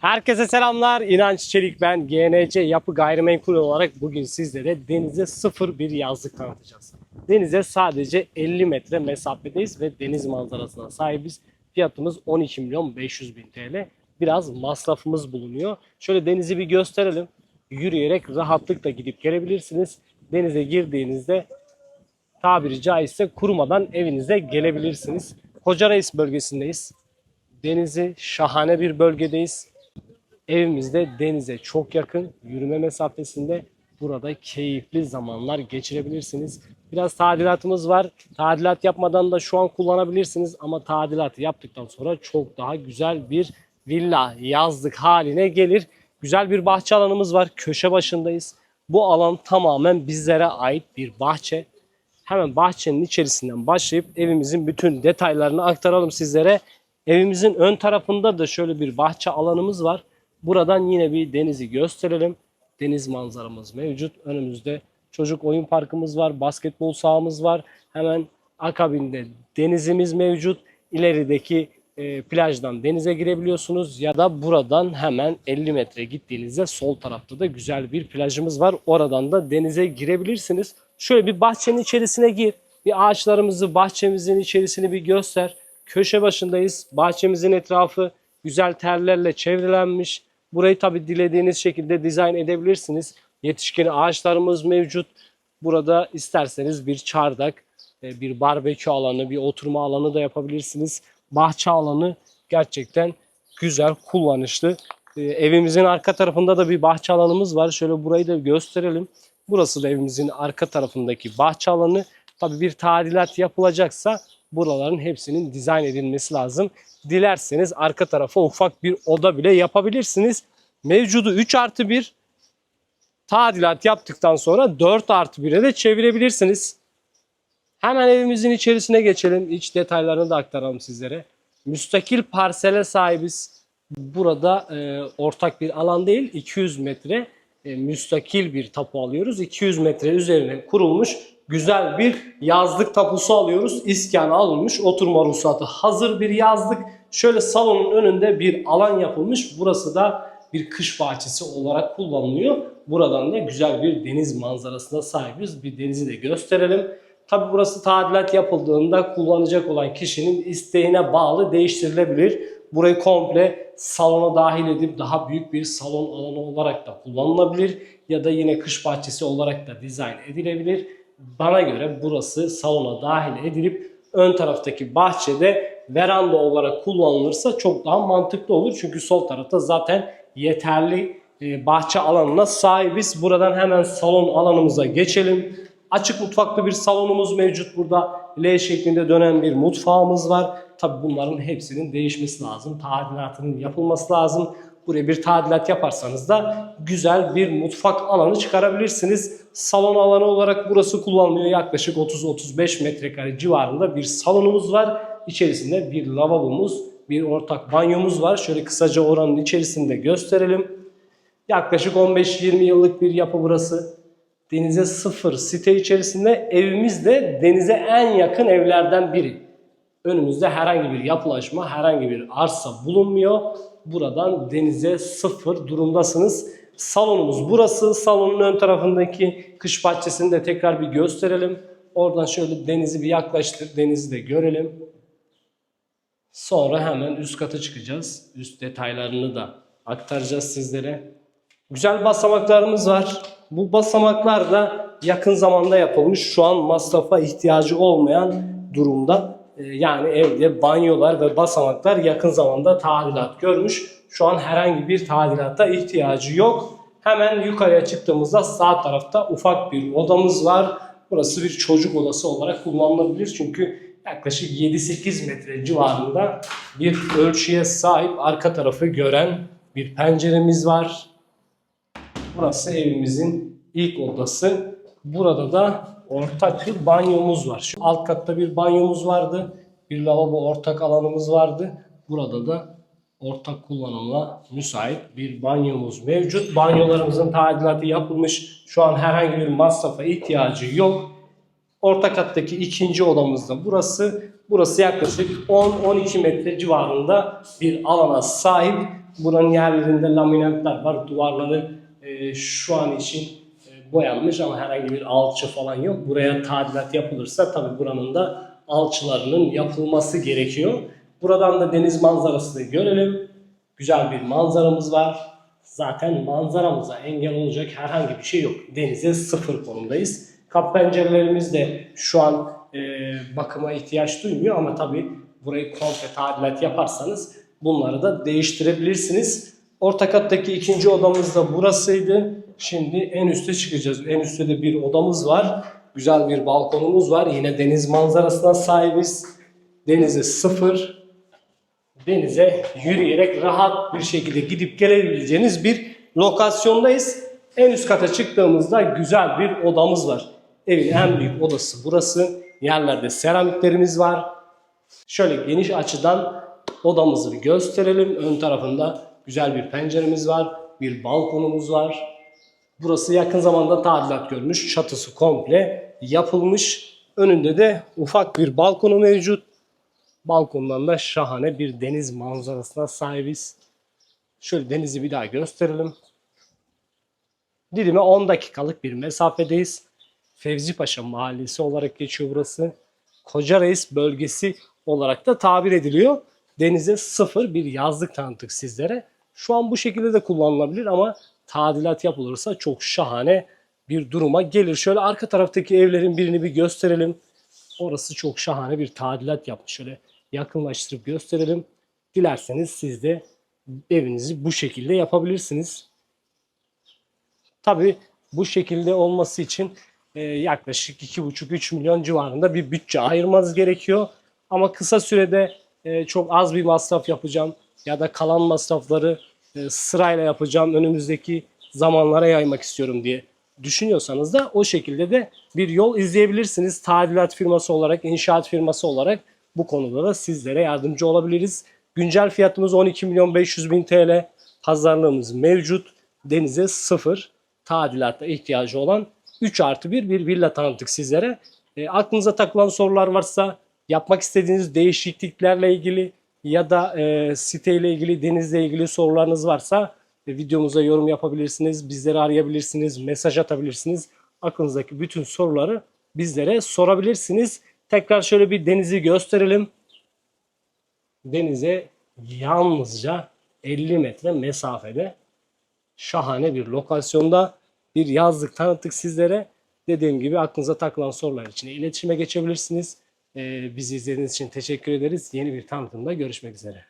Herkese selamlar. İnanç Çelik ben. GNC Yapı Gayrimenkul olarak bugün sizlere denize sıfır bir yazlık tanıtacağız. Denize sadece 50 metre mesafedeyiz ve deniz manzarasına sahibiz. Fiyatımız 12 milyon 500 bin TL. Biraz masrafımız bulunuyor. Şöyle denizi bir gösterelim. Yürüyerek rahatlıkla gidip gelebilirsiniz. Denize girdiğinizde tabiri caizse kurumadan evinize gelebilirsiniz. Koca Reis bölgesindeyiz. Denizi şahane bir bölgedeyiz. Evimiz de denize çok yakın, yürüme mesafesinde. Burada keyifli zamanlar geçirebilirsiniz. Biraz tadilatımız var. Tadilat yapmadan da şu an kullanabilirsiniz ama tadilatı yaptıktan sonra çok daha güzel bir villa yazlık haline gelir. Güzel bir bahçe alanımız var. Köşe başındayız. Bu alan tamamen bizlere ait bir bahçe. Hemen bahçenin içerisinden başlayıp evimizin bütün detaylarını aktaralım sizlere. Evimizin ön tarafında da şöyle bir bahçe alanımız var. Buradan yine bir denizi gösterelim. Deniz manzaramız mevcut. Önümüzde çocuk oyun parkımız var, basketbol sahamız var. Hemen akabinde denizimiz mevcut. İlerideki e, plajdan denize girebiliyorsunuz ya da buradan hemen 50 metre gittiğinizde sol tarafta da güzel bir plajımız var. Oradan da denize girebilirsiniz. Şöyle bir bahçenin içerisine gir. Bir ağaçlarımızı, bahçemizin içerisini bir göster. Köşe başındayız. Bahçemizin etrafı güzel terlerle çevrelenmiş. Burayı tabi dilediğiniz şekilde dizayn edebilirsiniz. Yetişkin ağaçlarımız mevcut. Burada isterseniz bir çardak, e, bir barbekü alanı, bir oturma alanı da yapabilirsiniz. Bahçe alanı gerçekten güzel, kullanışlı. E, Evimizin arka tarafında da bir bahçe alanımız var. Şöyle burayı da gösterelim. Burası da evimizin arka tarafındaki bahçe alanı. Tabi bir tadilat yapılacaksa buraların hepsinin dizayn edilmesi lazım. Dilerseniz arka tarafa ufak bir oda bile yapabilirsiniz. Mevcudu 3 artı 1 tadilat yaptıktan sonra 4 artı 1'e de çevirebilirsiniz. Hemen evimizin içerisine geçelim. İç detaylarını da aktaralım sizlere. Müstakil parsele sahibiz. Burada e, ortak bir alan değil 200 metre e, müstakil bir tapu alıyoruz. 200 metre üzerine kurulmuş güzel bir yazlık tapusu alıyoruz. İskanı alınmış oturma ruhsatı hazır bir yazlık. Şöyle salonun önünde bir alan yapılmış. Burası da bir kış bahçesi olarak kullanılıyor. Buradan da güzel bir deniz manzarasına sahibiz. Bir denizi de gösterelim. Tabi burası tadilat yapıldığında kullanacak olan kişinin isteğine bağlı değiştirilebilir. Burayı komple salona dahil edip daha büyük bir salon alanı olarak da kullanılabilir. Ya da yine kış bahçesi olarak da dizayn edilebilir. Bana göre burası salona dahil edilip ön taraftaki bahçede veranda olarak kullanılırsa çok daha mantıklı olur. Çünkü sol tarafta zaten yeterli e, bahçe alanına sahibiz. Buradan hemen salon alanımıza geçelim. Açık mutfaklı bir salonumuz mevcut burada. L şeklinde dönen bir mutfağımız var. Tabi bunların hepsinin değişmesi lazım. Tadilatının yapılması lazım. Buraya bir tadilat yaparsanız da güzel bir mutfak alanı çıkarabilirsiniz. Salon alanı olarak burası kullanılıyor. Yaklaşık 30-35 metrekare civarında bir salonumuz var. İçerisinde bir lavabomuz, bir ortak banyomuz var. Şöyle kısaca oranın içerisinde gösterelim. Yaklaşık 15-20 yıllık bir yapı burası. Denize sıfır site içerisinde evimiz de denize en yakın evlerden biri. Önümüzde herhangi bir yapılaşma, herhangi bir arsa bulunmuyor. Buradan denize sıfır durumdasınız. Salonumuz burası. Salonun ön tarafındaki kış bahçesini de tekrar bir gösterelim. Oradan şöyle denizi bir yaklaştır. Denizi de görelim. Sonra hemen üst kata çıkacağız. Üst detaylarını da aktaracağız sizlere. Güzel basamaklarımız var. Bu basamaklar da yakın zamanda yapılmış. Şu an masrafa ihtiyacı olmayan durumda. Ee, Yani evde banyolar ve basamaklar yakın zamanda tadilat görmüş. Şu an herhangi bir tadilata ihtiyacı yok. Hemen yukarıya çıktığımızda sağ tarafta ufak bir odamız var. Burası bir çocuk odası olarak kullanılabilir. Çünkü yaklaşık 7-8 metre civarında bir ölçüye sahip arka tarafı gören bir penceremiz var. Burası evimizin ilk odası. Burada da ortak bir banyomuz var. Şu alt katta bir banyomuz vardı. Bir lavabo ortak alanımız vardı. Burada da ortak kullanımla müsait bir banyomuz mevcut. Banyolarımızın tadilatı yapılmış. Şu an herhangi bir masrafa ihtiyacı yok. Orta kattaki ikinci odamız da burası. Burası yaklaşık 10-12 metre civarında bir alana sahip. Buranın yerlerinde laminatlar var. Duvarları e, şu an için boyanmış ama herhangi bir alçı falan yok. Buraya tadilat yapılırsa tabii buranın da alçılarının yapılması gerekiyor. Buradan da deniz manzarasını görelim. Güzel bir manzaramız var. Zaten manzaramıza engel olacak herhangi bir şey yok. Denize sıfır konumdayız. Kap pencerelerimiz de şu an e, bakıma ihtiyaç duymuyor ama tabii burayı komple tadilat yaparsanız bunları da değiştirebilirsiniz. Orta kattaki ikinci odamız da burasıydı. Şimdi en üste çıkacağız. En üstte de bir odamız var. Güzel bir balkonumuz var. Yine deniz manzarasına sahibiz. Denize sıfır denize yürüyerek rahat bir şekilde gidip gelebileceğiniz bir lokasyondayız. En üst kata çıktığımızda güzel bir odamız var. Evin en büyük odası burası. Yerlerde seramiklerimiz var. Şöyle geniş açıdan odamızı gösterelim. Ön tarafında güzel bir penceremiz var. Bir balkonumuz var. Burası yakın zamanda tadilat görmüş. Çatısı komple yapılmış. Önünde de ufak bir balkonu mevcut. Balkondan da şahane bir deniz manzarasına sahibiz. Şöyle denizi bir daha gösterelim. Dilime 10 dakikalık bir mesafedeyiz. Fevzi Paşa Mahallesi olarak geçiyor burası. Koca Reis bölgesi olarak da tabir ediliyor. Denize sıfır bir yazlık tanıttık sizlere. Şu an bu şekilde de kullanılabilir ama tadilat yapılırsa çok şahane bir duruma gelir. Şöyle arka taraftaki evlerin birini bir gösterelim. Orası çok şahane bir tadilat yapmış. Şöyle yakınlaştırıp gösterelim. Dilerseniz siz de evinizi bu şekilde yapabilirsiniz. Tabii bu şekilde olması için e, yaklaşık 2,5-3 milyon civarında bir bütçe ayırmanız gerekiyor. Ama kısa sürede e, çok az bir masraf yapacağım ya da kalan masrafları sırayla yapacağım önümüzdeki zamanlara yaymak istiyorum diye düşünüyorsanız da o şekilde de bir yol izleyebilirsiniz. Tadilat firması olarak, inşaat firması olarak bu konuda da sizlere yardımcı olabiliriz. Güncel fiyatımız 12 milyon 500 bin TL. Pazarlığımız mevcut. Denize sıfır. Tadilatta ihtiyacı olan 3 artı 1 bir villa tanıttık sizlere. E, aklınıza takılan sorular varsa yapmak istediğiniz değişikliklerle ilgili ya da e, siteyle ilgili, denizle ilgili sorularınız varsa e, videomuza yorum yapabilirsiniz, bizleri arayabilirsiniz, mesaj atabilirsiniz. Aklınızdaki bütün soruları bizlere sorabilirsiniz. Tekrar şöyle bir denizi gösterelim. Denize yalnızca 50 metre mesafede şahane bir lokasyonda bir yazlık tanıttık sizlere. Dediğim gibi aklınıza takılan sorular için iletişime geçebilirsiniz. Ee, bizi izlediğiniz için teşekkür ederiz. Yeni bir tanıtımda görüşmek üzere.